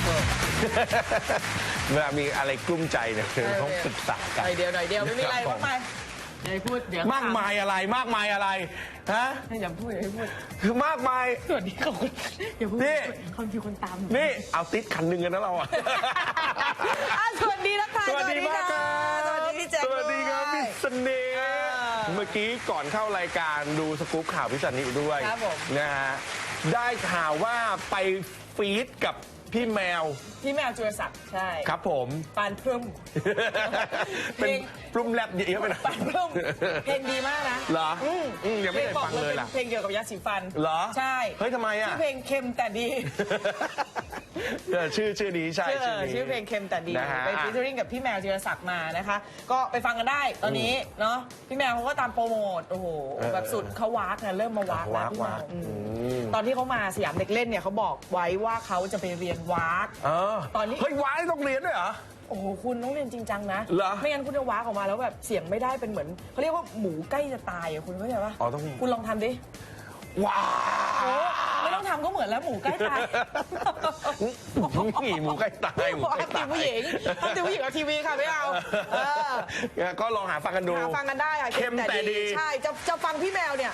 โหเวลามีอะไรกลุ้มใจเนี่ยต้องปรึกษากันหน่อยเดียวหน่อยเดียวไม่มีอะไรครับผมมากมายเดี๋ยวให้พูดเดี๋ยวมากมายอะไรมากมายอะไรฮะอย่าพูดอย่าพูดคือมากมายสวัสดีขอบคุณอย่าพูดนี่คนมีคนตามนี่เอาติดคันหนึ่งกันนะเราอะอะสวัสดีนะคะสวัสดีมากครับสวัสดีพี่แจ็คสวัสดีครับด้วยพี่เสน่ห์อ่าเมื่อกี้ก่อนเข้ารายการดูสกู๊ปข่าวพี่สันนิด้วยครับผมนะฮะได้ข่าวว่าไปฟีดกับ พี่แมวพี่แมวจุลศักดิ์ใช่ครับผม ปานเพิ่ม เพเป็นลงปรุมแรปเยอะไปหนะปานเพิ่มเพลงดีมากนะเหรออืมอืมยังไม่ได้ฟังเลยล่ะ เพลงเกี่ยวกับยาสีฟันเหรอใช่เฮ้ยทำไมอะ ชื่อเพลงเค็มแต่ดีเออชื่อชื่อนี้ใช่ชื่อนี้ ชื่อเพลงเค็มแต่ดีนะฮะ ไปฟีเจอริ่งกับพี่แมวจิรศักดิ์มานะคะ ก็ไปฟังกันได้ตอนนี้เนาะพี่แมวเขาก็ตามโปรโมทโอ้โหเออแบบสุดเขาวากนะเริ่มมาวากแล้ววากพี่แมวาวกอืม อืม ตอนที่เขามาสยามเด็กเล่นเนี่ยเขาบอกไว้ว่าเขาจะไปเรียนวากเออตอนนี้ เฮ้ยวายต้องเรียนด้วยเหรอ โอ้โห คุณต้องเรียนจริงจังนะ เหรอไม่งั้นคุณจะวากออกมาแล้วแบบเสียงไม่ได้เป็นเหมือนเขาเรียกว่าหมูใกล้จะตายอะคุณเข้าใจปะอ๋อต้อง คุณลองทำดิว้าโอ้ไม่ต้องทำก็เหมือนแล้วหมูใกล้ตาย นี่หมูใกล้ตายหมูบอกใกล้ให้ตีตายผู้หญิงถ้าตีผู้หญิงเอาทีวีค่ะไม่เอาเออเนี่ยก็ลองหาฟังกันดู หาฟังกันได้ค่ะเค็มแต่ดี ใช่ จะจะฟังพี่แมวเนี่ย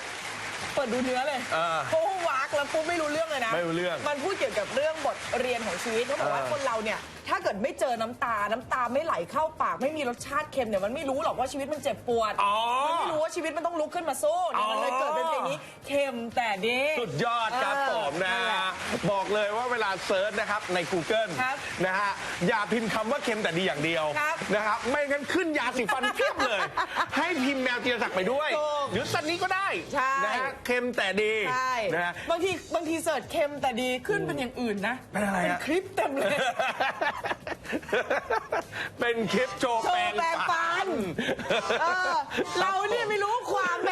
เปิดดูเนื้อเลยเออเพราะว่าวากแล้วปุ๊บไม่รู้เรื่องเลยนะ ไม่รู้เรื่อง มันพูดเกี่ยวกับเรื่องบทเรียนของชีวิตเขาบอกว่าเออคนเราเนี่ย ถ้าเกิดไม่เจอน้ำตา น้ำตาไม่ไหลเข้าปาก ไม่มีรสชาติเค็มเนี่ย มันไม่รู้หรอกว่าชีวิตมันเจ็บปวด อ๋อมันไม่รู้ว่าชีวิตมันต้องลุกขึ้นมาสู้เนี่ยมันเลยเกิดเป็นเพลงนี้ เค็มแต่ดี สุดยอดครับเออผมนะนั่นแหละ บอกเลยว่าเวลาเซิร์ชนะครับใน Google ครับนะฮะอย่าพิมพ์คำว่าเค็มแต่ดีอย่างเดียวครับ นะครับไม่งั้นขึ้นยาสีฟันเพียบเลย ให้พิมพ์แมวเจียศักดิ์ไปด้วย ถูกหรือสันนี้ก็ได้ใช่ นะฮะเค็มแต่ดีใช่นะฮะ บางทีบางทีเสิร์ชเค็มแต่ดีขึ้นเป็นอย่างอื่นนะเป็นอะไรอะ คลิปเต็มเลย เป็นคลิปโชว์โชแปรว์งแปรงฟัน เออเราเนี่ยไม่รู้ความแหม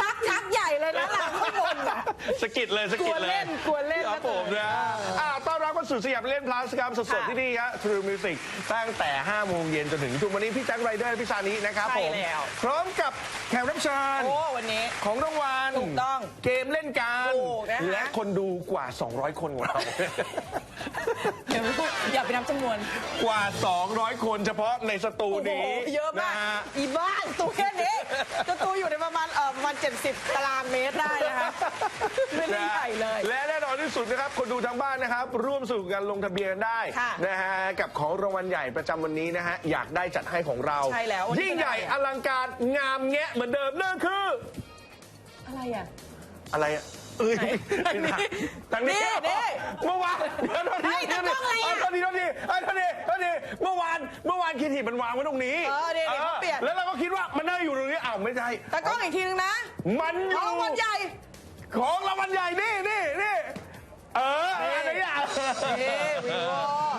ทักทักใหญ่เลยนะหลังข้างบนอะสะกิดเลยสะกิดเลยกลัวเล่นกลัวเล่นครับผมนะเอออ่าต้อนรับเข้าสู่สยามเล่นพลัสครับสดค่ะๆที่นี่ครับ True Music ตั้งแต่5โมงเย็นจนถึงทุ่มวันนี้พี่แจ็คไรเดอร์พี่ซานินะครับใช่ผมแล้ว พร้อมกับแขกรับเชิญโอ้วันนี้ ของรางวัลถูกต้องเกมเล่นกันถูกนะคะ และคนดูกว่า 200 คนของเรา เดี๋ยวไม่พูดอย่าไปนับจำนวนกว่า 200 คนเฉพาะในสตูโอ้โหนี้เยอะมากนฮอีบ้านตัวแค่นี้จะตัวอยู่ในประมาณเออประมาณ 70 ตารางเมตรได้นะคะไม่ได้ใหญ่เลย และแน่นอนที่สุดนะครับ คนดูทางบ้านนะครับ ร่วมสนุกกันลงทะเบียนได้ค่ะนะฮะกับของรางวัลใหญ่ประจำวันนี้นะฮะอยากได้จัดให้ของเรา ใช่แล้ววันนี้ ยิ่งใหญ่เป็นออะไรลังการงามแงะเหมือนเดิมนั่นคือ อะไรอะ อะไรอะ เอ้ยไหนทางนี้ทางนี้นี่นี่เมื่อวานเดี๋ยวโทษทีเฮ้ยตากล้องอะไรอะเาโทษทีโทษทีเอ้ยโทษทีโทษทีเมื่อวานเมื่อวานคีทีมันวางไว้ตรงนี้เออเดี๋ยวเดี๋ยวเขาเปลี่ยน แล้วเราก็คิดว่ามันน่าอยู่ตรงนี้อ้าวไม่ใช่แต่กล้องอีกทีนึงนะมันอขอยู่งวันใหญ่ ของรางวัลใหญ่นี่นี่นี่เอออันนี้อะนี่วีโว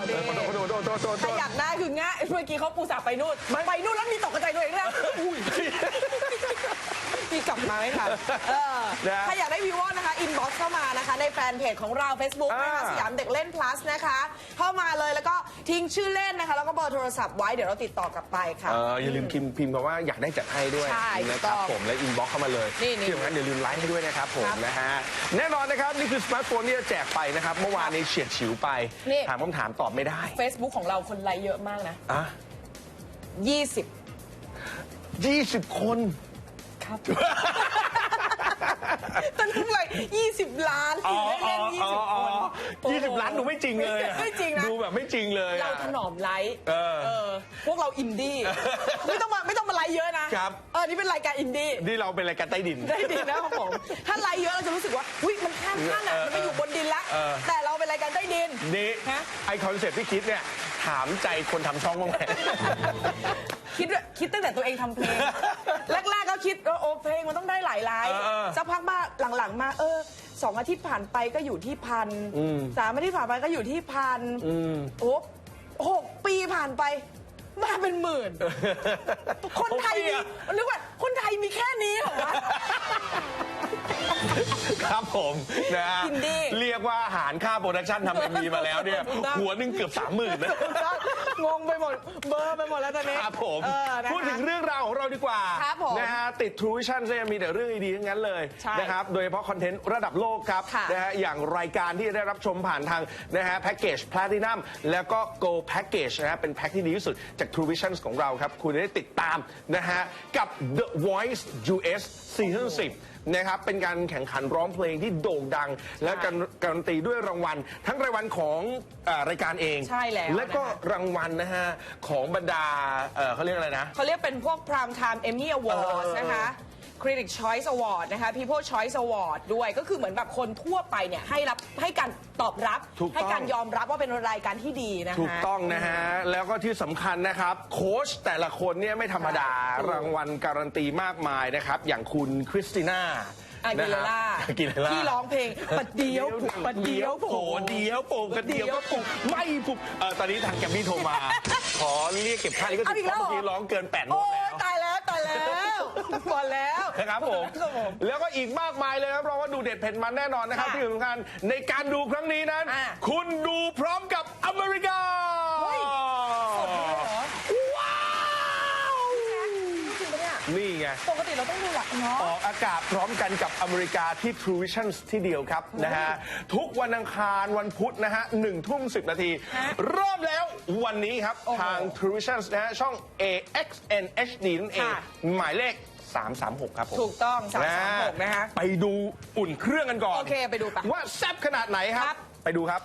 นี่โดดโดดโดดโดดโดดถ้าอยากได้คือง่ายเมื่อกี้เขาปูสับไปนู่น ไปนู่นแล้วมีตกกระจายตัวเองด้วยนะพี่กลับ มาไม่ทันเออนะถ้าอยากได้วีโวนะคะ อินบ็อกซ์เข้ามานะคะ ในแฟนเพจของเรา Facebook นะคะอ่า สยามเด็กเล่น plus นะคะ เข้ามาเลยแล้วก็ทิ้งชื่อเล่นนะคะ แล้วก็เบอร์โทรศัพท์ไว้เดี๋ยวเราติดต่อกลับไปค่ะ เอออย่าลืมพิมพ์พิมพ์คำว่าอยากได้จัดให้ด้วยใช่นะครับถูกต้องผมและอินบ็อกเข้ามาเลยนี่นี่ที่สำคัญอย่าลืมไลค์ให้ด้วยนะครับผมครับนะฮะแน่นอนนะครับนี่คือสมาร์ทโฟนที่จะแจกไปนะครับเมื่อวานนี้เฉียดฉิวไป นี่ ถามคำถามตอบไม่ได้ Facebook ของเราคนไลค์เยอะมากนะ อะ20 20 คน ครับตอนนี้เลย20ล้านอ๋อเล่นอ๋อๆอ๋อ20คนอ๋อ20ล้านดูไม่จริงเลยอะไม่จริงนะ ดูแบบไม่จริงเลยเราอะ ถนอมไลค์เออ พวกเราอินดี้ไม่ต้องมาไม่ต้องมาไลค์เยอะนะครับ เออนี่เป็นรายการอินดี้นี่เราเป็นรายการใต้ดิน ได้ดีนะครับผม ถ้าไลค์เยอะเราจะรู้สึกว่าอุ้ยมันข้ามขั้นอะเออมันไปอยู่บนดินละเออ แต่เราเป็นรายการใต้ดิน นี่ฮะ ไอคอนเซ็ปต์ที่คิดเนี่ย ถามใจคนทำช่องบ้างไหม คิดด้วยคิดตั้งแต่ตัวเองทำเพลงแร กๆก็คิดว่าโอ้เพลงมันต้องได้หลายไลค์เออเออสักพักมาหลังๆ มา เออสองอาทิตย์ผ่านไปก็อยู่ที่พันอืม สามอาทิตย์ผ่านไปก็อยู่ที่พันอืม โอ้หกปีผ่านไปมาเป็นหมื่น คนไทยมีนึกว่าคนไทยมีแค่นี้เหรอวะ ครับผมนะฮะกินดีเรียกว่าหารค่าโปรดักชั่นทำเอ็มวีมาแล้วเนี่ย ถูกต้อง หัวหนึงเกือบสามหมื่นนะงงไปหมดเบอร์ไปหมดแล้วตอนนี้ครับผมเออนะคะ พูดถึงเรื่องราวของเราดีกว่าครับผมนะฮะติด True Vision เนี่ยมีแต่เรื่องดีๆทั้งนั้นเลยใช่นะครับโดยเฉพาะคอนเทนต์ระดับโลกครับค่ะนะฮะอย่างรายการที่ได้รับชมผ่านทางนะฮะแพ็กเกจ Platinum แล้วก็ Go Package นะฮะเป็นแพ็กที่ดีที่สุดจาก True Vision ของเราครับ คุณได้ติดตามนะฮะกับ The Voice US Season 10 นะครับเป็นการแข่งขันร้องเพลงที่โด่งดัง และการการันตีด้วยรางวัล ทั้งรางวัลของเอ่อรายการเองใช่แล้วและก็นะคะ รางวัลนะฮะของบรรดาเอ่อเขาเรียกอะไรนะ เขาเรียกเป็นพวก Prime Time Emmy Awards เออนะคะ Critic Choice Award นะคะ People Choice Award ด้วยก็คือเหมือนแบบคนทั่วไปเนี่ยให้รับให้การตอบรับ ถูกต้อง ให้การยอมรับว่าเป็นรายการที่ดีนะคะ ถูกต้องนะฮะ แล้วก็ที่สำคัญนะครับ โค้ชแต่ละคนเนี่ยไม่ธรรมดา ใช่ รางวัลการันตีมากมายนะครับ อย่างคุณคริสติน่า อากิเลล่าอากิเลล่า ที่ร้องเพลงปัดเดียวปุกปัดเดียวโผเดียวโผกระเดียวก็ปุกไม่ปุกเออตอนนี้ทางแกมมี่โทรมา ขอเรียกเก็บค่าลิขสิทเอาอีธิ์กเพแล้วราะเหรอเมื่อกี้ร้องเกิน8โน้โอ้ตแล้วยตายแล้วตายแล้วหมดแล้ว นะครับผม ครับผมแล้วก็อีกมากมายเลยครับเพราะว่าดูเด็ดเผ็ดมันแน่นอนนะครับค่ะที่สำคัญในการดูครั้งนี้นั้น อะคุณดูพร้อมกับอเมริกา เฮ้ยสดเลยเหรอ ว้าว จริงปะเนี่ย นี่ ไง ปกติเราต้องดูหลักเนาะ ออกอากาศพร้อมกันกับอเมริกาที่ True Vision ที่เดียวครับนะฮะ ทุกวันอังคารวันพุธนะฮะหนึ่งทุ่มสินาที ฮะเริ่มแล้ววันนี้ครับ โอ้โหทาง True Vision นะฮะ ช่อง AXN HD นั่นเอง ค่ะ หมายเลข 336 ครับผมถูกต้อง336นะคะ ไปดูอุ่นเครื่องกันก่อน โอเคไปดูปะ ว่าแซ่บขนาดไหนคครัรับ บ ไปดูครับ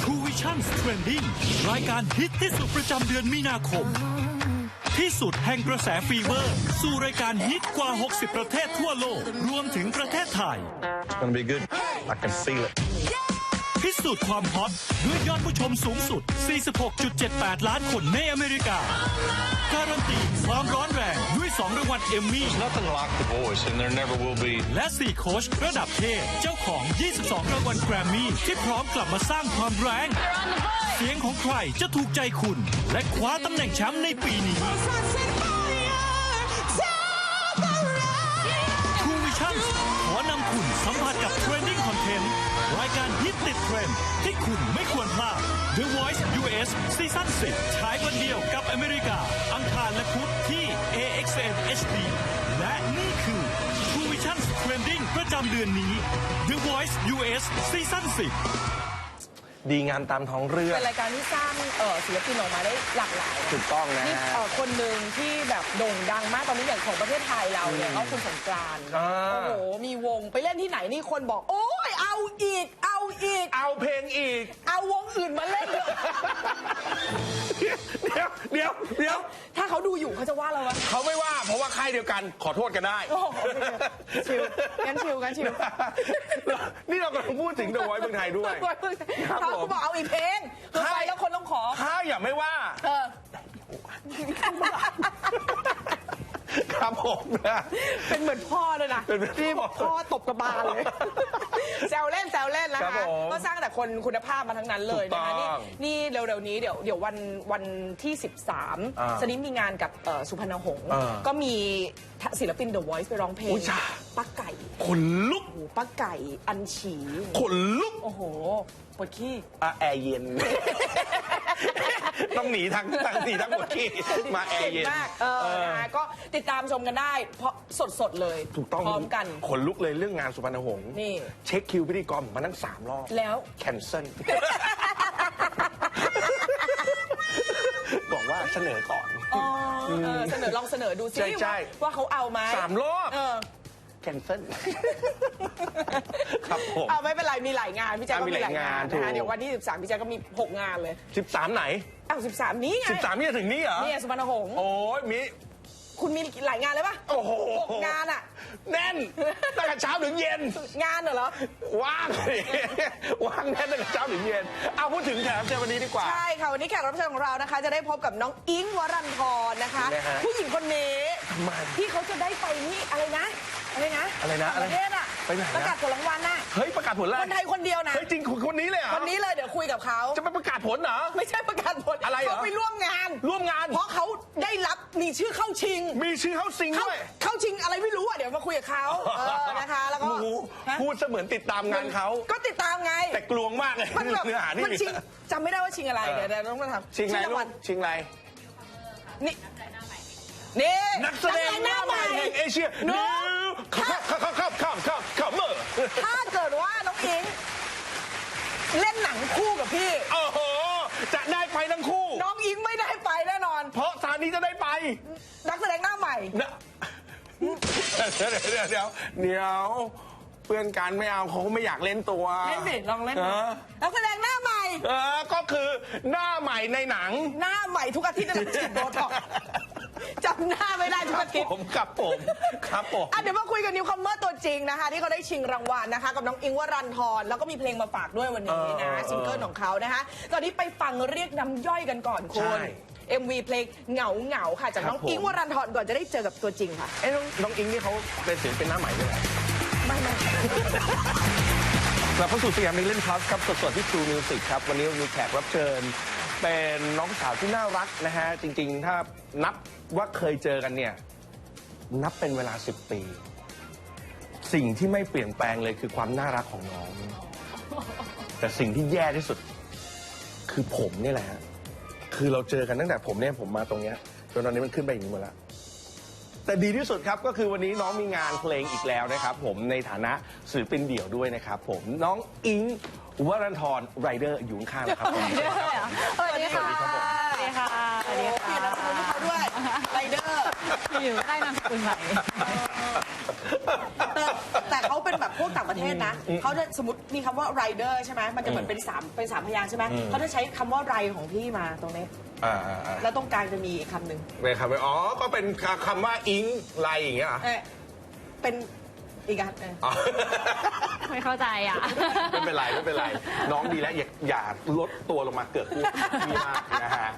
True Vision Trending รายการฮิตที่สุดประจำเดือนมีนาคม ที่สุดแห่งกระแสฟีเวอร์ สู่รายการฮิตกว่า 60 ประเทศทั่วโลก รวมถึงประเทศไทย It's gonna be good I can feel it พิสูจน์ความฮอตด้วยยอดผู้ชมสูงสุด 46.78 ล้านคนในอเมริกา การันตีความร้อนแรงด้วย 2รางวัลเอมมี่ Nothing like the voice, and there never will be. และ 4 โค้ชระดับเทพเจ้าของ 22 รางวัลแกรมมี่ ที่พร้อมกลับมาสร้างความแรง เสียงของใครจะถูกใจคุณ และคว้าตำแหน่งแชมป์ในปีนี้ 10 เทรนด์ที่คุณไม่ควรพลาด The Voice US ซีซั่น10ฉายวันเดียวกับอเมริกา อังคารและพุธที่ AXN HD และนี่คือ True Vision Trending ประจำเดือนนี้ The Voice US ซีซั่น10ดีงามตามท้องเรื่อง เป็นรายการที่สร้างศิลปินออกมาได้หลากหลายถูกต้องนะนี่คนหนึ่งที่แบบโด่งดังมากตอนนี้อย่างของประเทศไทยเราเนี่ยก็คุณสงกรานต์โอ้โห มีวงไปเล่นที่ไหนนี่คนบอก โอ้ยเอาอีกเอา อีก เอาเพลงอีก เอาวงอื่นมาเล่นเถอะเดี๋ยวเดี๋ยวเดี๋ยวถ้าเขาดูอยู่เขาจะว่าเราไหม เขาไม่ว่าเพราะว่าค่ายเดียวกันขอโทษกันได้โอ้โหชิวงั้นชิวงั้นชิว นี่เรากำลังพูดถึง The Voice เมืองไทยด้วย ครับเขาผม ก็บอกเอาอีกเพลงคือไปแล้วคนต้องขอถ้าอย่าไม่ว่า เออ ครับผมนะ เป็นเหมือนพ่อเลยนะเป็นเหมือนพ่อที่พ่อตบกระบาลเลย แซวเล่นแซวเล่นนะครัคะบผมก็สร้างแต่คนคุณภาพมาทั้งนั้นเลยนะคะถูกนี่ต้องนี่เร็วๆนี้เดี๋ยวเดี๋ยววันวันที่ อ่า13สนิมมีงานกับเอ่อสุพรรณหงษ์อ่าก็มีศิลปิน The Voice ไปร้องเพลงอุ๊ยจ้า ป้าไก่ขนลุกโอ้โหป้าไก่อันฉี ขนลุกโอ้โหปวดขี้ อะแอร์เย็น ต้องหนีทั้งทั้งหนีทั้งหมดที่มาแอร์เย็นก่งมากเออนะคะก็ติดตามชมกันได้ เพราะสดๆเลยถูกต้องพร้อมกัน ขนลุกเลยเรื่องงานสุพรรณหงษ์นี่ เช็คคิวพิธีกรมาทั้งสามรอบแล้ว แคนเซิลบอกว่าเสนอก่อน อ๋อเออเสนอลองเสนอดูซิใช่ใช่ ว่าว่าเขาเอาไหมสามรอบ เออแคนเซิล ครับผม เอาไม่เป็นไรมีหลายงานพี่แจ๊คก็อะมีมีหหลาลายยงานงานถูนะก คะเดี๋ยววันที่ 13พี่แจ๊คก็มี 6 งานเลย13 ไหน อ้าว13 นี้ไง13นี่จะถึงนี่เหรอ เนี่ยสุพรรณหงษ์โอ้ยมี คุณมีหลายงานเลยปะโอ้โหหกงานอะแน่นตั้งแต่เช้าถึงเย็น งานเหรอ ว่างเลยว่างแน่นตั้งแต่เช้าถึงเย็น เอาพูดถึงแขกรับเชิญวันนี้ดีกว่า ใช่ค่ะ วันนี้แขกรับเชิญของเรานะคะ จะได้พบกับน้องอิงค์วรันทรนะคะนะฮะ ผู้หญิงคนนี้ทำไมที่เขาจะได้ไปนี่อะไรนะ อะไรนะอะไรนะต่างประเทศอะไปไหนประกาศอะผลรางวัลน่ะ เฮ้ยประกาศผลแล้วคนไทยคนเดียวนะ เฮ้ยจริงคนนี้เลยเหรอคนนี้เลยเดี๋ยวคุยกับเขา จะไปประกาศผลเหรอ ไม่ใช่ประกาศผลอะไรเหรอ เขาไปร่วมงาน ร่วมงาน เพราะเขาได้รับมีชื่อเข้าชิง มีชื่อเข้าซิงเข้าด้วย เข้าชิงอะไรไม่รู้อะเดี๋ยวมาคุยกับเขาเออนะคะแล้วก็โอ้โหฮะพูดเสมือนติดตามงานเขาก็ติดตามไง แต่กลวงมากเลยมันแบบเนื้อหานี่มันชิงจำไม่ได้ว่าชิงอะไรเออเดี๋ยวเดี๋ยวต้องมาทำชิงอะไรรางลูวักลชิงอะไรนี่ นี่นักแสดงหน้าใหม่แห่งเอเชียโน้ครับครับครับครับครับครับครับเมอร์ถ้าเกิดว่าน้องอิง เล่นหนังคู่กับพี่ โอ้โห จะได้ไปทั้งคู่ น้องอิงไม่ได้ไปแน่นอน เพราะซานี้จะได้ไป นักแสดงหน้าใหม่ นะเดี๋ยวเดี๋ยวเดี๋ยวเดี๋ยวเพื่อนกันไม่เอาเขาก็ไม่อยากเล่นตัวเล่นสิลองเล่นเอดูอนักแสดงหน้าใหม่ เออ ก็คือหน้าใหม่ในหนัง หน้าใหม่ทุกอาทิตย์นะฉีดโบท็อกซ์ จำหน้าไม่ได้ทุกอาทิตย์ ผมครับผมครับผมอะเดี๋ยวมาคุยกับนิวคัมเมอร์ตัวจริงนะคะ ที่เขาได้ชิงรางวัลนะคะ กับน้องอิงวรันทรแล้วก็มีเพลงมาฝากด้วยวันนี้เออนะเออซิงเกิลของเขานะคะตอนนี้ไปฟังเรียกน้ำย่อยกันก่อนคุใช่ ณ MV เพลงเหงาเหงาๆค่ะจากน้องครับผมอิงวรันทรก่อนจะได้เจอกับตัวจริงค่ะ เอ้น้องน้องอิงนี่เขาเป็นศิลปินหน้าใหม่ด้วยเหรอไม่ไม่กลับเข้าสู่สยามมิเล่นพลัสครับสดๆที่ True Music ครับ วันนี้มีแขกรับเชิญ เป็นน้องสาวที่น่ารักนะฮะ จริง ๆ ถ้านับว่าเคยเจอกันเนี่ย นับเป็นเวลา 10 ปี สิ่งที่ไม่เปลี่ยนแปลงเลยคือความน่ารักของน้อง แต่สิ่งที่แย่ที่สุด คือผมนี่แหละฮะคือเราเจอกันตั้งแต่ผมเนี่ยผมมาตรงเนี้ยจนตอนนี้มันขึ้นไปอย่างนี้หมดแล้ว แต่ดีที่สุดครับก็คือวันนี้น้องมีงานเพลงอีกแล้วนะครับ ผมในฐานะศิลปินเดี่ยวด้วยนะครับ ผมน้องอิง วรันทรไรเดอร์อยู่ข้างๆนะครับผมสวัสดีค่ะสวัสดีครับผมสวัสดีค่ะสวัสดีเปลี่ยนนามสกุลให้เขาด้วยไรเดอร์ อยู่ได้นามสกุลใหม่แต่แต่เขาเป็นแบบพวกต่างประเทศนะ เขาจะสมมติมีคำว่า rider ใช่ไหมมันจะเหมือนเป็นสามเป็นสามพยางค์ใช่ไหมเขาจะใช้คำว่าไรของพี่มาตรงนี้ อ่าอ่าอ่าแล้วตรงกลางจะมีอีกคำหนึ่งเป็นคำว่าอ๋อ ก็เป็นคำว่าอิงไรอย่างเงี้ยเหรอ เอ้ยเป็น อีกอันเอออ๋อไม่เข้าใจอะ ไม่เป็นไรไม่เป็นไร น้องดีแล้วอย่าอย่าลดตัวลงมาเกือบพูดดีมากนะฮะ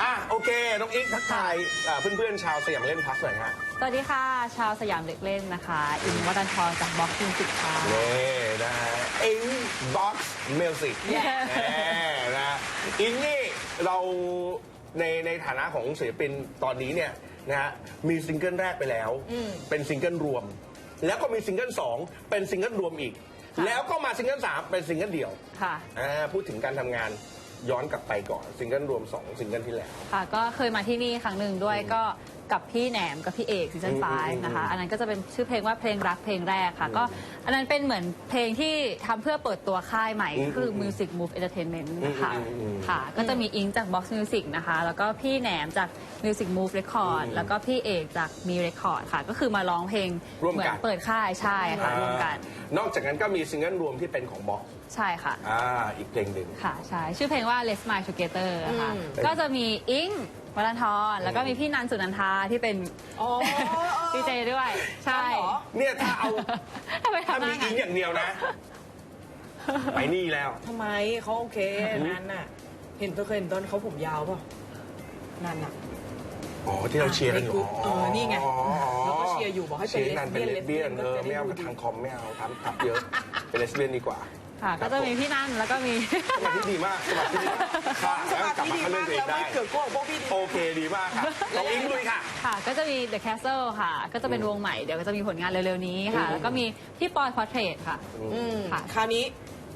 อะโอเค น้องอิงทักทายอ่าเพื่อนๆชาวสยามเล่นพลัสหน่อยฮะสวัสดีค่ะ ชาวสยามเด็กเล่นนะคะ อินวัตันทรจากบล็อกคิงสิกค่ะ นี่นะฮะอิงบ็อกซ์มิวสิก Yeah นะอิงนี่เราในในฐานะของศิลปินตอนนี้เนี่ยนะฮะมีซิงเกิลแรกไปแล้วเป็นซิงเกิลรวม แล้วก็มีซิงเกิลสองเป็นซิงเกิลรวมอีก แล้วก็มาซิงเกิลสามเป็นซิงเกิลเดี่ยวค่ะ อ่าพูดถึงการทำงานย้อนกลับไปก่อนซิงเกิลรวมสองซิงเกิลที่แล้ว ค่ะก็เคยมาที่นี่ครั้งหนึ่งด้วยก็ กับพี่แหนมกับพี่เอกซีซั่นอืมไฟอืมนะคะ อันนั้นก็จะเป็นชื่อเพลงว่าเพลงรักเพลงแรกค่ะ ก็อันนั้นเป็นเหมือนเพลงที่ทำเพื่อเปิดตัวค่ายใหม่อืมคือ Music Move Entertainment นะคะอืมอืมอืม ค่ะ ก็จะมีอิงจาก Box Music นะคะ แล้วก็พี่แหนมจาก Music Move Record แล้วก็พี่เอกจากมี Record ค่ะ ก็คือมาร้องเพลงร่วมกัน เหมือนเปิดค่ายใช่ค่ะร่วมกันนอกจากนั้นก็มีซิงเกิลรวมที่เป็นของบ็อก ใช่ค่ะ อ่าอีกเพลงหนึ่ง ค่ะใช่ชื่อเพลงว่า Let's Smile Together ค่ะ อืม ก็จะมีอิงวัลทรแล้วก็มีพี่นันสุนันทาที่เป็นอ๋อ ดีเจด้วย ใช่เหรอ เนี่ยถ้าเอา ทำไมถ้าทำหมีน้าอิงั้งนอย่างเดียวนะ ไปนี่แล้ว ทำไมเขาโอเคนันน่ะ เห็นตัวเคยเห็นตอนเขาผมยาวเปล่ะนันน่ะ อ๋อ ที่เราเชียร์กันอยู่ในกรุ๊ปเออนี่ไงอ๋อเราก็เชียร์อยู่บอกให้เป็นชีร์นันเป็นเลเลสสเบี้เบี้ยยนนเออก็จะได้ไม่เอาดูดีทางคอมไม่เอาทำทับเยอะ เป็นเลสเบี้ยนดีกว่า ค่ะ ก็จะมีพี่นันแล้วก็มี สมาธิดีมากสมาธิดีค่ะสแล้วมากลับธิมาดีเข้าเรื่องตัวเองได้มากแล้วไม่เกิดโกงพวกพี่ดีโอเคดีมากค่ะน้องอิงลุยค่ะ ค่ะ ก็จะมี The Castle ค่ะ ก็จะเป็นวงใหม่ เดี๋ยวก็จะมีผลงานเร็วๆนี้ค่ะ แล้วก็มีพี่ปอยพอร์เทรตค่ะ อืมค่ะ คราวนี้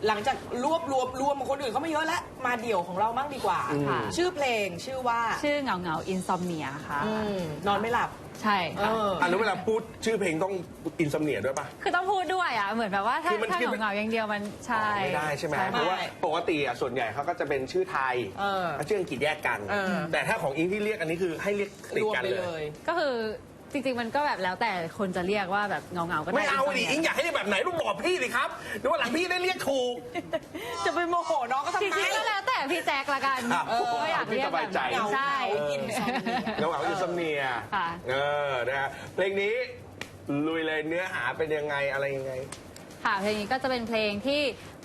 หลังจากรวบรวมรวมคนอื่นเขาไม่เยอะแล้ว มาเดี่ยวของเรามั่งดีกว่า ค่ะ ชื่อเพลงชื่อว่าชื่อเงาเงาอินซอมเนียค่ะอืมนอนไม่หลับใช่เอค่ะออันนั้นเวลาพูดชื่อเพลงต้องอินสมเนียด้วยป่ะ คือต้องพูดด้วยอะเหมือนแบบว่าถ้าคือมันถ้าคือเหมันงาๆอย่างเดียวมันใช่ ไม่ได้ใช่ไหมค่ะเพราะว่าปกติอะส่วนใหญ่เขาก็จะเป็นชื่อไทยเออแล้วชื่ออังกฤษแยกกัน เออ แต่ถ้าของอิงที่เรียกอันนี้คือให้เรียกติดรวมกันไปเลเลย ย ก็คือ จริงๆมันก็แบบแล้วแต่คนจะเรียกว่าแบบเงาเงาๆก็ได้ไม่เอาดินซอิงอยากให้เรียกแบบไหนลูกบอกพี่สิครับหรือว่าหลังพี่ได้เรียกถูก จะไปโมโหน้องก็ทำจไมริงๆก็แล้วแต่พี่แจ็คละกันครับเออก็อยากเรียกแบบไหนเหงาใช่อินซอมเนียเงาเอาอินสมเนียค่ะ เออนะฮะเพลงนี้ลุยเลยเนื้อหาเป็นยังไงอะไรยังไง ค่ะเพลงนี้ก็จะเป็นเพลงที่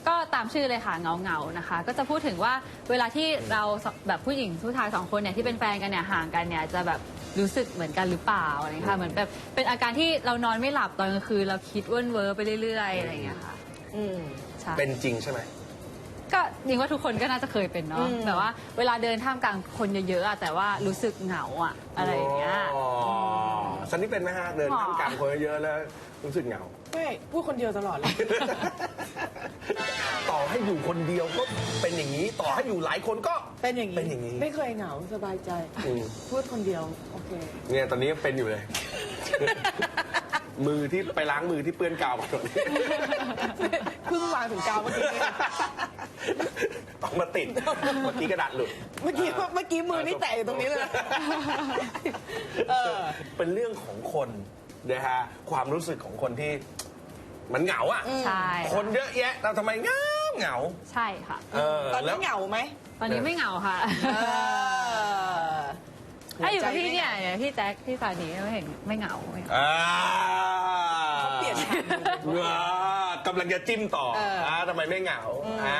ก็ตามชื่อเลยค่ะเงาเงาๆนะคะ ก็จะพูดถึงว่าเวลาที่เราแบบผู้หญิงผู้ชายสองคนเนี่ยที่เป็นแฟนกันเนี่ยห่างกันเนี่ยจะแบบรู้สึกเหมือนกันหรือเปล่าอะไรอย่างเงี้ยค่ะเหมือนแบบเป็นอาการที่เรานอนไม่หลับตอนกลางคืนเราคิดเว่นเวอร์ไปเรื่อยๆอะไรอย่างเงี้ยค่ะอืม ใช่ เป็นจริงใช่ไหม ก็ยิงว่าทุกคนก็น่าจะเคยเป็นเนาะอืม แบบว่าเวลาเดินท่ามกลางคนเยอะๆอะแต่ว่ารู้สึกเหงาอะอะไรอย่างเงี้ย อ๋อ สันนี่เป็นไหมฮะเดินหรอท่ามกลางคนเยอะๆแล้วรู้สึกเหงา ไม่พูดคนเดียวตลอดเลย ต่อให้อยู่คนเดียวก็เป็นอย่างนี้ ต่อให้อยู่หลายคนก็ เป็นอย่างเป็นอย่างนี้ไม่เคยเหงาสบายใจ อืม พูดคนเดียว โอเค เนี่ยตอนนี้ยังเป็นอยู่เลย มือที่ไปล้างมือที่เปื้อนกาวมาตอนนี้ เพิ่งวางถึงกาวเมื่อกี้เนี่ยต้องมาติด เมื่อกี้กระดาษหลุด เมื่อกี้เมื่อกี้มือนี่แตะอยู่ตรงนี้เลยนะเออ เป็นเรื่องของคนนะฮะความรู้สึกของคนที่มันเหงาอะ ใช่ คนเยอะแยะเราทำไมเหงาเหงา ใช่ค่ะ เออตอนแล้นี้ว เหงาไหม ตอนนี้ไม่เหงาค่ะ เออ ถ้าอยู่กับพี่เนี่ยเนี่ยพี่แจ็คพี่สานีไม่เห็นไม่เหงาไม่เหงา อ่าเขาเปลี่ยนทางเลยว้ากำลังจะจิ้มต่อเอออ่าทำไมไม่เหงาอ่า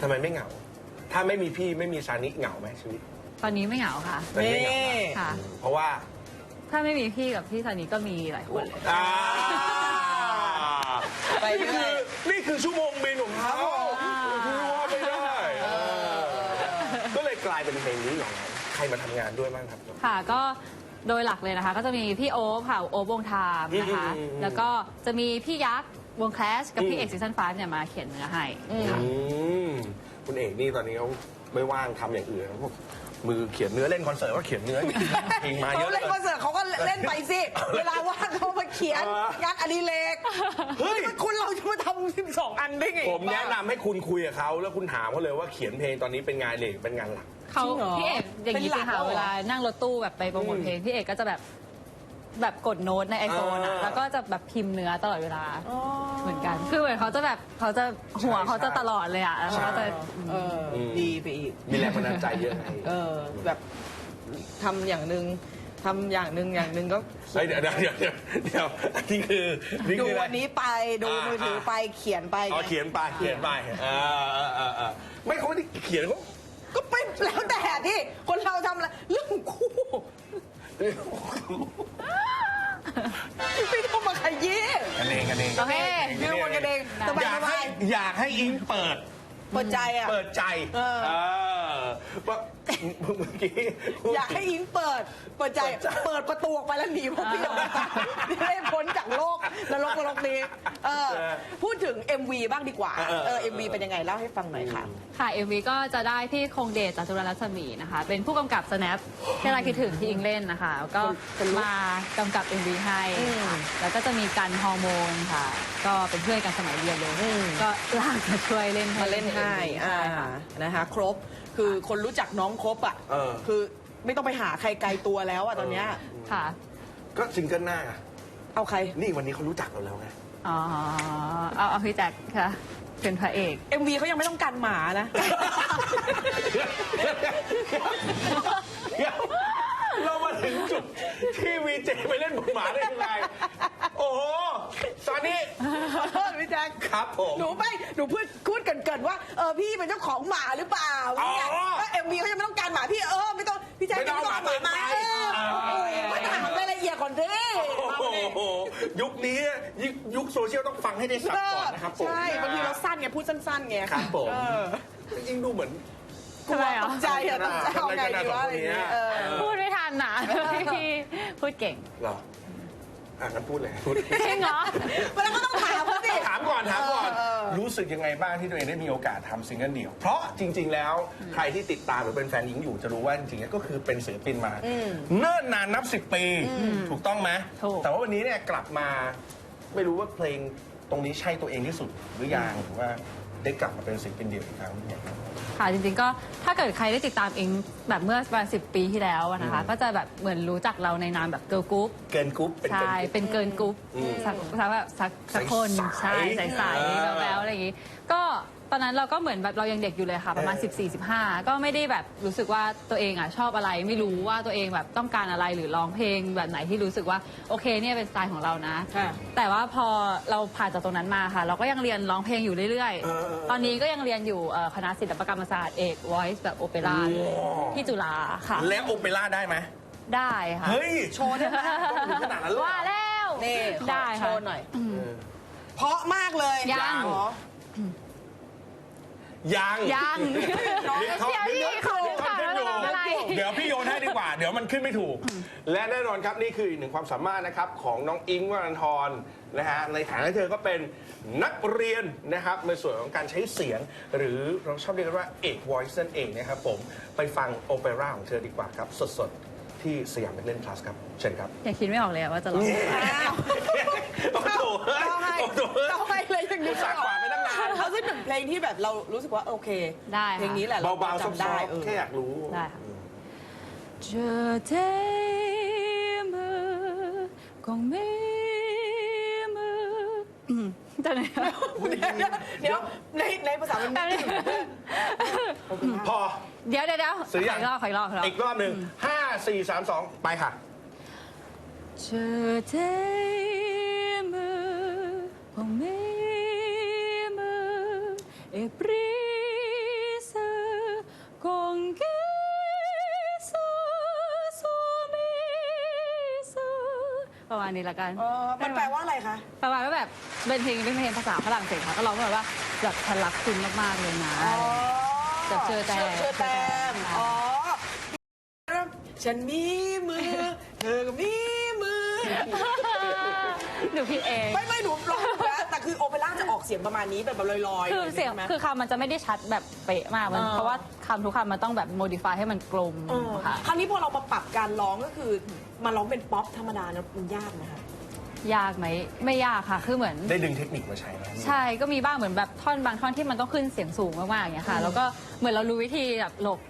ทำไมไม่เหงา ถ้าไม่มีพี่ไม่มีซานิเหงาไหมชีวิตตอนนี้ไม่เหงาค่ะตอนนี้ไม่เหงานี่ ค่ะ เพราะว่าถ้าไม่มีพี่กับพี่สานีก็มีหลายคนเลย อ่าไปนี่เรื่คืออยนี่คือชั่วโมงบินของเขาคือว่าไม่ได้เออก็เลยกลายเป็นเพลงนี้ของเราใค รมาทำงานด้วยบ้างครับ ค่ะก็โดยหลักเลยนะคะ ก็จะมีพี่โอ๊คค่ะโอ๊ควงไทม์นะคะ อืมอืมอืมแล้วก็จะมีพี่ยักษ์วงแคลชกับอืพี่ม เอกซีซั่น5เนี่ยมาเขียนเนื้อให้ อืมคุณเอกนี่ตอนนี้เขาไม่ว่างทำอย่างอื่นนะพวก มือเขียนเนื้อเล่นคอนเสิร์ตก็เขียนเนื้อเพลงมาเยเขาอะ เล่นคอนเสิร์ตเขาก็เล่นไปสิ เวลาว่างเขามาเขียนเอองานอดิเรกเฮ้ยคุณเราจะมาทำสิบสองอันได้ไงผมแนะนำให้คุณคุยกับเขาแล้วคุณถามเขาเลยว่าเขียนเพลงตอนนี้เป็นงานเด็กเป็นงานหลัก เขาจริงเหรอพี่เอกอย่างนี้เป็นหลัสิกค่ะเหรอ เวลานั่งรถตู้แบบไปโปรโมทเพลงพี่เอกก็จะแบบ แบบกดโน้ตในไอโฟนอ่าอะแล้วก็จะแบบพิมพ์เนื้อตลอดเวลาอ๋อเหมือนกัน คือเหมือนเขาจะแบบเขาจะหัวใช่เขาจะใช่ตลอดเลยอะแล้วเขาก็จะ เอออม ดีไปอีก มีแรงบันดาลใจเยอะไงเออ แบบทำอย่างหนึ่งทำอย่างหนึ่งอย่างหนึ่งก็เฮ้ยเดี๋ยวเดี๋ยวเดี๋ยวเดี๋ยวเดี๋ยวอันนี่คือนี่ดูคืออะไร วันนี้ไปดูอ่ามือถือไปเขียนไปอ๋อเขียนไปเขียนไปเออเออเออเออไม่เขาไม่ได้เขียนเขาก็เป็นแล้วแต่ที่คนเราทำอะไรเรื่องของคู่ ไม่ต้องมาขยี้กันเองกันเองโอเคไม่ต้องมากันเองสบาอยยากสบาให้ยอยากให้อิงเปิด เปิดใจอะ เปิดใจเออ เออ ว่าเมื่อกี้ อยากให้อิงเปิด เปิดใจ เปิดประตูออกไปแล้วหนีพวกพี่ออกมาจะได้พ้นจากโลกนรกนรกนี้เออพูดถึง MV บ้างดีกว่า เออ MV เป็นยังไง เล่าให้ฟังหน่อยค่ะ ค่ะ MV ก็จะได้พี่คงเดชจตุรรัศมีนะคะ เป็นผู้กำกับ snap ที่เราคิดถึงที่อิงเล่นนะคะแล้วก็มากำกับ MV ให้อืมค่ะแล้วก็จะมีกันฮอร์โมนค่ะ ก็เป็นเพื่อนกันสมัยเรียนเลยอืมก็ลากมาช่วยเล่นมาเล่นให้ใช่อ่าค่ะนะคะ ครบ คือคนรู้จักน้องครบอะเออ คือไม่ต้องไปหาใครไกลตัวแล้วอะตอนเนี้ยค่ะ ก็ซิงเกิลหน้าเอาใคร นี่วันนี้เขารู้จักเราแล้วไง อ๋อ เอาเอาพี่แจ็คค่ะ เป็นพระเอก MV เขายังไม่ต้องการหมานะ เดี๋ยวเรามาถึงจุดที่วีเจไปเล่นบทหมาได้ยังไง โอ้โหตอนนี้ขอโทษพี่แจ๊คครับผม หนูไม่หนูพูดพูดเกินๆว่าเออพี่เป็นเจ้าของหมาหรือเปล่า ยุคโซเชียลต้องฟังให้ได้สับเอก่ออนนะครับผมใช่บางทีเราสั้นไงพูดสั้นๆไงครับผมเออจริงๆดูเหมือนกลัวตกใจอะตกใจเอาไงดีวะทำอะไรอะไรกันอะอย่างเงี้ยเออพูดไม่ทันนะพี่พูดเก่งเหรออะงั้นพูดเลยพูดจริงเหรอมันก็ต้องถามเขาสิถามก่อนถามก่อนเออเออรู้สึกยังไงบ้างที่ตัวเองได้มีโอกาสทำซิงเกิลเดี่ยว เพราะจริง ๆ แล้วใครที่ติดตามหรือเป็นแฟนหญิงอยู่จะรู้ว่าจริงๆก็คือเป็นศิลปินมาเนิ่นนานนับสิบปี ถูกต้องไหมถูกแต่ว่าวันนี้เนี่ยกลับมา ไม่รู้ว่าเพลงตรงนี้ใช่ตัวเองที่สุดหรือยังหรือว่าได้กลับมาเป็นศิลปินเดี่ยวอีกครั้งเนี่ย ค่ะจริงๆก็ถ้าเกิดใครได้ติดตามเองแบบเมื่อประมาณสิปีที่แล้วอะนะคะก็จะแบบเหมือนรู้จักเราในนามแบบเกิร์ลกรุ๊ปเกินกรุ๊ปเป็นเกินใช่กรุ๊ป เป็นเกินกรุ๊ปอืมสักสักแบบสักสักคนใสๆใช่ใสอ่าๆแล้วแล้วอะไรอย่างงี้ ก็ ตอนนั้นเราก็เหมือนแบบเรายังเด็กอยู่เลยค่ะ ประมาณเออ14 15 ก็ไม่ได้แบบรู้สึกว่าตัวเองอะชอบอะไร ไม่รู้ว่าตัวเองแบบต้องการอะไรหรือร้องเพลงแบบไหนที่รู้สึกว่าโอเคเนี่ยเป็นสไตล์ของเรานะ ค่ะแต่ว่าพอเราผ่านจากตรงนั้นมาค่ะ เราก็ยังเรียนร้องเพลงอยู่เรื่อยๆตอนนี้ก็ยังเรียนอยู่เอ่อคณะศิลปกรรมศาสตร์เอก voice แบบโอเปร่าที่จุฬาค่ะ แล้วโอเปร่าได้ไหมได้ค่ะ เฮ้ย โชว์ได้ไหมถึงขนาดนั้นเลยเหรอ ว่าแล้วนี่ขอได้โชค่ะ ว์หน่อย เพราะมากเลยยัง เหรอ ยังยังเดี๋ยวเขาเดี๋ยวนี่เขาเขาขึ้นอยู่อะไร เดี๋ยวพี่โยนให้ดีกว่า เดี๋ยวมันขึ้นไม่ถูก และแน่นอนครับนี่คืออีกหนึ่งความสามารถนะครับของน้องอิงค์วรันทรนะฮะในฐานะที่เธอก็เป็นนักเรียนนะครับในส่วนของการใช้เสียง หรือเราชอบเรียกกันว่าเอก voice นั่นเองนะครับผมไปฟังโอเปร่าของเธอดีกว่าครับสดๆ ที่สยามเด็กเล่นคลาสครับ เชิญครับยังคิดไม่ออกเลยอะว่าจะร้องอ้าวโอ้โหเฮ้ยต้องให้โอ้โหเฮ้ย ต้องให้เลยอย่างนี้อุตส่าห์กวาดไปตั้งนาน เขาซึ่งเป็นเพลงที่แบบเรารู้สึกว่าโอเค ได้ค่ะ เพลงนี้แหละเบาๆซอฟจำได้เออๆแค่อยากรู้ ได้ค่ะ Je t'aime comme même อืม ตอนไหนอะเดี๋ยวในในภาษามันตอนไหนพอ เดี๋ยวเดี๋ยวเดี๋ยวซื้อขยัองอีกรอบขออีกรอบขออีกรอบรอบหนึ่งห้าสี่สามสองไปค่ะ Je t'aime comme même ประมาณนี้ละกันเออมันแปลว่าอะไรคะ ประมาณว่าแบบเป็นเพลงเป็นเพลงภาษาฝรั่งเศสค่ะก็ร้องแบบว่าแบบฉันรักคุณมากๆเลยนะแบบเชอแตมเชอแตมอ๋อฉันมีมือ เธอก็มีมือ หนูผิดเอง ไม่ไม่หนูร้องถูกแล้วแต่ คือโอเปร่าจะออกเสียงประมาณนี้แบบแบบลอยๆคือเสียงใช่ไหม คือคำมันจะไม่ได้ชัดแบบเป๊ะมากมันเออ เพราะว่าคำทุกคำมันต้องแบบโมดิฟายให้มันกลมเออค่ะ คราวนี้พอเรามาปรับการร้องก็คือมาร้องเป็นป๊อปธรรมดานะมันยากไหมคะ ยากไหม ไม่ยากค่ะ คือเหมือน ได้ดึงเทคนิคมาใช้ไหม ใช่ ก็มีบ้างเหมือนแบบท่อนบางท่อนที่มันต้องขึ้นเสียงสูงมากๆอย่างเงี้ยค่ะ แล้วก็เหมือนเรารู้วิธีแบบหลบ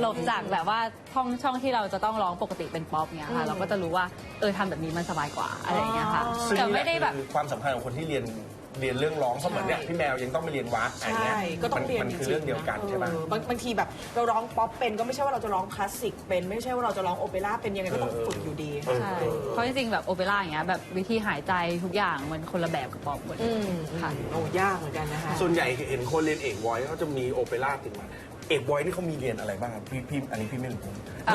หลบจากแบบว่าช่องช่องที่เราจะต้องร้องปกติเป็นป๊อปเงี้ยค่ะเราก็จะรู้ว่าเออทำแบบนี้มันสบายกว่าอะไรอย่างเงี้ยค่ะซึ่งแต่นี่แหไม่ละได้แบบคือความสำคัญของคนที่เรียนเรียนเรื่องร้องเพราะเหมือนเนี่ยใช่พี่แมวยังต้องไปเรียนวัดอะไรใช่เงี้ยก็ต้องมันเรียนมันจริงๆคือเรื่องเดียวกันใช่ไหมเออบางบางทีแบบเราร้องป๊อปเป็นก็ไม่ใช่ว่าเราจะร้องคลาสสิกเป็น ไม่ใช่ว่าเราจะร้องโอเปร่าเป็นยังไงก็ต้องฝึกอยู่ดี ใช่เพราะจริงๆแบบโอเปร่าอย่างเงี้ยแบบวิธีหายใจทุกอย่างมันคนละแบบกับป๊อปหมดเลอืยมค่ะ โอ้ยากเหมือนกันนะคะ ส่วนใหญ่เห็นคนเรียนเอกวอยเขาจะมีโอเปร่าติดมา เอกวอยนี่เขามีเรียนอะไรบ้างครับพี่พี่อันนี้พี่ไม่รู้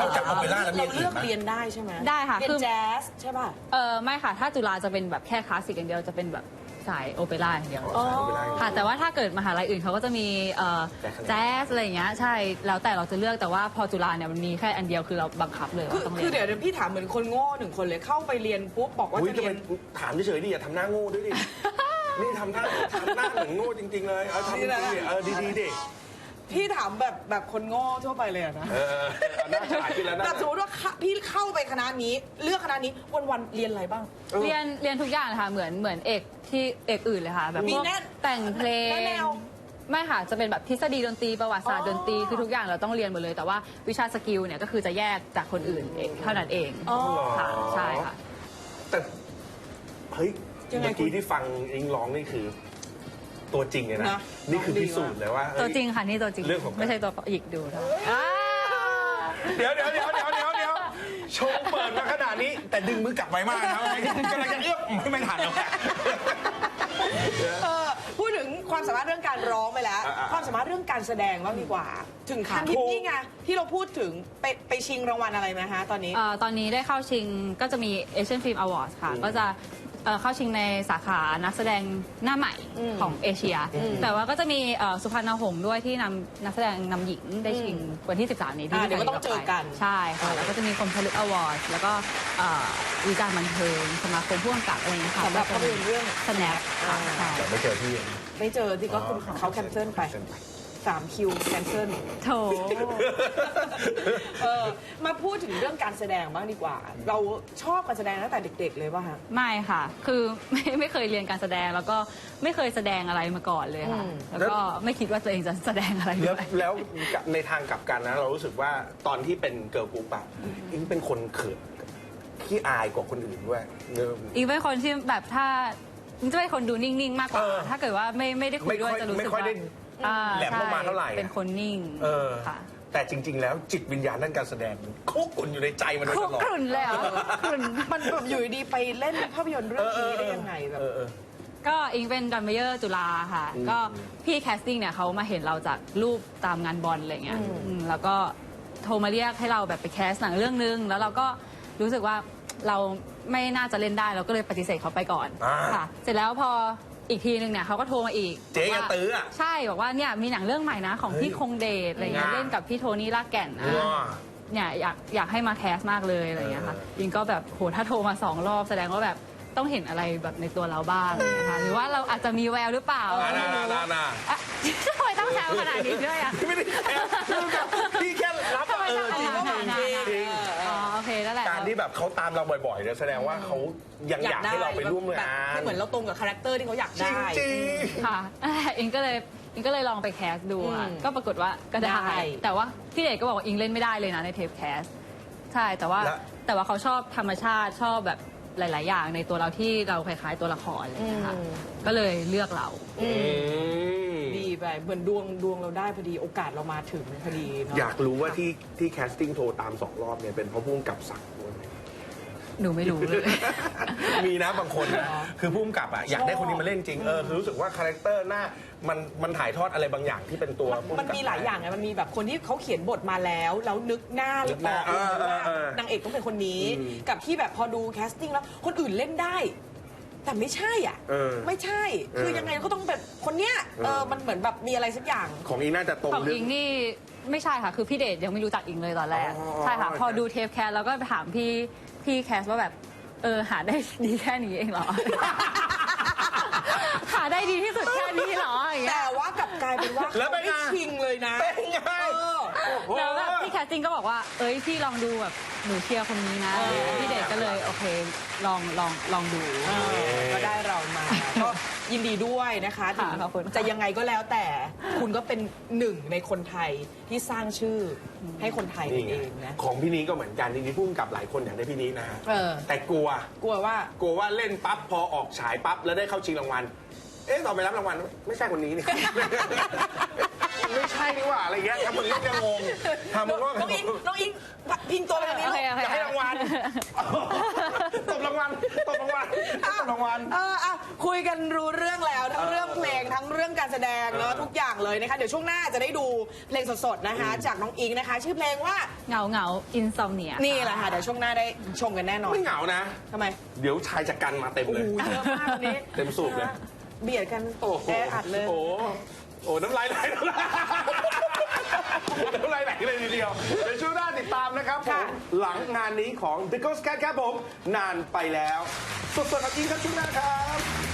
นอกจากโอเปร่าแล้วมีเราอื่เลืนอกไหมเรียนได้ใช่ไหมได้ค่ะเรียคืนอ แจ๊สใช่ป่ะ เออไม่ค่ะ ถ้าจุฬาจะเป็นแบบแค่คลาสสิกอย่างเดียวจะเป็นแบบสายโอเปร่าอย่างเดียว อ๋อโอเปร่าค่ะ แต่ว่าถ้าเกิดมหาลัยอื่นเขาก็จะมีเอ่อแจ๊สอะไรแจ๊สอะไรอย่างเงี้ยใช่แล้วแต่เราจะเลือกแต่ว่าพอจุฬาเนี่ยมันมีแค่อันเดียวคือเราบังคับเลยคือว่าต้องคือเรียนเดี๋ยวพี่ถามเหมือนคนโง่หนึ่งคนเลยเข้าไปเรียนปุ๊บบอกว่าอุ้ยจะจะเรีไปยน ถามเฉยๆดิอย่าทำหน้าโง่ด้วยดิ นี่ทำหน้าทำหน้าเหมือนโง่จริง ๆ เลย เอาทำดีๆเออดีๆดิ พี่ถามแบบแบบคนโง่ทั่วไปเลยอะนะ เออเอาหน้าฉลาดขึ้นแล้วนะแต่สมมติว่าเข้าพี่เข้าไปคณะนี้ เลือกคณะนี้วันๆเรียนอะไรบ้าง เรียนเรียนทุกอย่างเลยค่ะเหมือนเหมือนเอกที่เอกอื่นเลยค่ะ แบบมีพวกแน่แต่งเพลงแนวไม่ค่ะจะเป็นแบบทฤษฎีดนตรีประวัติศาสตร์อ๋ดอนตรีคือทุกอย่างเราต้องเรียนหมดเลย แต่ว่าวิชาสกิลเนี่ยก็คือจะแยกจากคนอื่นเองเท่านั้นเองอ๋อ ค่ะใช่ค่ะ แต่เฮ้ยยังไง เมื่อกี้ที่ฟังอิงร้องนี่คือ ตัวจริงเลยนะนะนี่คือร้องดีพิสูจน์เลยว่าเฮ้ย ตัวจริงค่ะนี่ตัวจริงเรื่องของ ไม่ใช่ตัวหยิกดูนะอ่าเดี๋ยวเดี๋ยวเดี๋ยวเดี๋ยวเดี๋ยวเดี๋ยวชงเปิดมาขนาดนี้ แต่ดึงมือกลับไว้มากนะกำลังจะเอื้อมไม่ไม่ทันแล้วอะเออพูดถึงความสามารถเรื่องการร้องไปแล้ว อะอะความสามารถเรื่องการแสดงบ้างดีกว่า ถึงขั้นที่ถูก นี่ไงที่เราพูดถึงไปไปชิงรางวัลอะไรไหมคะตอนนี้ เอ่อตอนนี้ได้เข้าชิงก็จะมี Asian Film Awards ค่ะ ก็จะ เข้าชิงในสาขานักแสดงหน้าใหม่ของเอเชียแต่ว่าก็จะมีสุพรรณหงษ์ด้วยที่นำนักแสดงนำหญิงได้ชิงวันที่ 13 นี้ที่เดี๋ยวก็ต้องเจอกัน ใช่ค่ะแล้วก็จะมีคมพลึกอวอร์ดแล้วก็อ่วิจารณ์บันเทิงสมาคมผู้กำกับอะไรอย่างเงี้ยค่ะสำหรับภาพเรื่อง สแนปค่ะใช่ไม่เจอที่ ไม่เจอที่ก็คือเขาแคนเซิลไป cancel สามคิวแคนเซิลโถมาพูดถึงเรื่องการแสดงบ้างดีกว่า เราชอบการแสดงตั้งแต่เด็ก ๆ เลยป่ะคะไม่ค่ะ คือไม่ไม่เคยเรียนการแสดงแล้วก็ไม่เคยแสดงอะไรมาก่อนเลยค่ะแล้วก็ไม่คิดว่าตัวเองจะแสดงอะไรด้แล้วย แล้วในทางกลับกันนะ เรารู้สึกว่าตอนที่เป็นเกิร์ลกรุ๊ปอะอิงเป็นคนเขินที่อายกว่าคนอื่นด้วยอิงไกเป็นคนที่แบบถ้าจะเป็นคนดูนิ่งๆ มากกว่าถ้าเกิดว่าไม่ไม่ได้คุยด้วยจะรู้สึกไม่ค่อยว่า ได้ อ่แหลมลงมาเท่าไหร่เป็นคนนิ่งเออ ค่ะแต่จริง ๆ แล้วจิตวิญญาณด้านการแสดงมันคุกกุ่นอยู่ในใจมันโดยคุตกลอดกรุ่นเลยเหรอมันแบบอยู่ดีๆไปเล่นภาพยนตร์เรื่องนี้ได้ยังไงแบบ เออเออ ก็อิงเป็นดัมเมเยอร์จุฬาค่ะก็พี่แคสติ้งเนี่ยเขามาเห็นเราจากรูปตามงานบอลอะไรเงี้ยอืมแล้วก็โทรมาเรียกให้เราแบบไปแคสหนังเรื่องนึง แล้วเราก็รู้สึกว่าเราไม่น่าจะเล่นได้เราก็เลยปฏิเสธเขาไปก่อนอ่า ค่ะ เสร็จแล้วพอ อีกทีนึงเนี่ยเขาก็โทรมาอีกเจ๊บกยังว่าตื้ออะใช่บอกว่าเนี่ยมีหนังเรื่องใหม่นะของพี่คงเดชอะไรเงี้ยงาเล่นกับพี่โทนี่ลากแก่นนะว้าเนี่ยอยากอยากให้มาแคสมากเลยอะไรอย่างเงี้ยค่ะเออยิงก็แบบโหถ้าโทรมาสองรอบแสดงว่าแบบต้องเห็นอะไรแบบในตัวเราบ้างอะไรอย่างเงี้ยค่ะหรือว่าเราอาจจะมีแววหรือเปล่านานานานานาอะทำไมต้องแซวขนาดนี้ด้วยอะไม่ได้แค่พี่แค่รับทำไมเอต้อ แหละการที่แบบเขาตามเราบ่อยๆเนี่ยแสดงว่าเขายังอยากให้เราไปร่วมแบบงานคือเหมือนเราตรงกับคาแรคเตอร์ที่เขาอยากจริได้งจริงค่ะอิงก็เลยอิงก็เลยลองไปแคสดูอะอืมก็ปรากฏว่าก็ได้ ได้ แต่ว่าพี่เดชก็บอกว่าอิงเล่นไม่ได้เลยนะในเทปแคสใช่แต่ว่าแล้วแต่ว่าเขาชอบธรรมชาติชอบแบบหลาย ๆ อย่างในตัวเราที่เราคล้าย ๆ ตัวละครอะไรอย่างเงี้ยค่ะอืมก็เลยเลือกเราอืมดีไปเหมือนดวงดวงเราได้พอดีโอกาสเรามาถึงพอดีเนาะอยากรู้ว่าที่ที่แคสติ้งโทรตามสองรอบเนี่ยเป็นเพราะพุ่งกับสั่งด้วยไหมหนูไม่รู้เลย มีนะบางคนนะคือพุ่มกับอะอยากได้คนนี้มาเล่นจริงเออคือรู้สึกว่าคาแรคเตอร์หน้ามันมันถ่ายทอดอะไรบางอย่างที่เป็นตัวมันพุ่มันกับมีหลายอย่างไงมันมีแบบคนที่เขาเขียนบทมาแล้ว แล้วนึกหน้าหรือนึกหน้าออกเลยเออว่าเออเออนางเอกต้องเป็นคนนี้ อืมกับที่แบบพอดูแคสติ้งแล้ว คนอื่นเล่นได้ แต่ไม่ใช่อะเออไม่ใช่ คือเออยังไงก็ต้องแบบคนเนี้ยเออมันเหมือนแบบมีอะไรสักอย่าง ของอีน่าจะตรงของเรื่อิงนี่ไม่ใช่ค่ะ คือพี่เดชยังไม่รู้จักอิงเลยตอนแรก อ๋อใช่ค่ะโอเคพอดูเทปแคสแล้วก็ไปถามพี่ พี่แคสว่าแบบ เออ หาได้ดีแค่นี้เองเหรอ หาได้ดีที่สุดแค่นี้เหรออย่างเงี้ยแต่ว่ากลับกลายเป็นว่าแล้เขาวเป็นไง ไม่ชิงเลยนะเป็นไงเออ โอ้โหแล้วแบบพี่แคสติ้งก็บอกว่า เอ้ยพี่ลองดูแบบหนูเชียร์คนนี้นะเออพี่เดชก็เลยโอเค ลองลองลองดูเออก็ได้เรามา ก็ยินดีด้วยนะคะค่ะถึงขอบคุณค่ะ จะยังไงก็แล้วแต่คุณก็เป็นหนึ่งในคนไทยที่สร้างชื่อให้คนไทยนี่เอไงงนะ ของพี่นี้ก็เหมือนกันจริงๆพุ่มกับหลายคนอยากได้พี่นี้นะฮะเออ แต่กลัว กลัวว่า กลัวว่าเล่นปั๊บพอออกฉายปั๊บแล้วได้เข้าชิงรางวัล เอ๊ะต่อไปรับรางวัล ไม่ใช่คนนี้นี่ ไม่ใช่นี่หว่าอะไรเงี้ยทำมึงเล่นจะงงทำมึงว่าน้องอิงน้องอิงพิงตัวไปทางนี้โอลูเคกโอเคอยากให้รางวัลตบรางวัลตบรางวัลตบรางวัล เอออะคุยกันรู้เรื่องแล้วทั้งเรื่องเพลงทั้งเรื่องการแสดงเนาะทุกอย่างเลยนะคะ เดี๋ยวช่วงหน้าจะได้ดูเพลงสดๆนะคะ จากน้องอิงนะคะ ชื่อเพลงว่าเหงาเหงาอินซอมเนียนี่แหละค่ะเดี๋ยวช่วงหน้าได้ชมกันแน่นอนไม่เหงานะ ทำไมเดี๋ยวชายจักกันมาเต็มโอ้เลโหยเยอะมากวันนี้เต็มสูบเลย เบียดกันโอ้โหแออัดเลย โอ้โหโอ้น้ำลายไหลน้ำลายน้ำลายไหลเลยทีเดียวเดี๋ยวช่วงหน้าติดตามนะครับผมหลังงานนี้ของ The Ghost Cat ครับผม นานไปแล้ว สดๆกับอิงครับช่วงหน้าครับ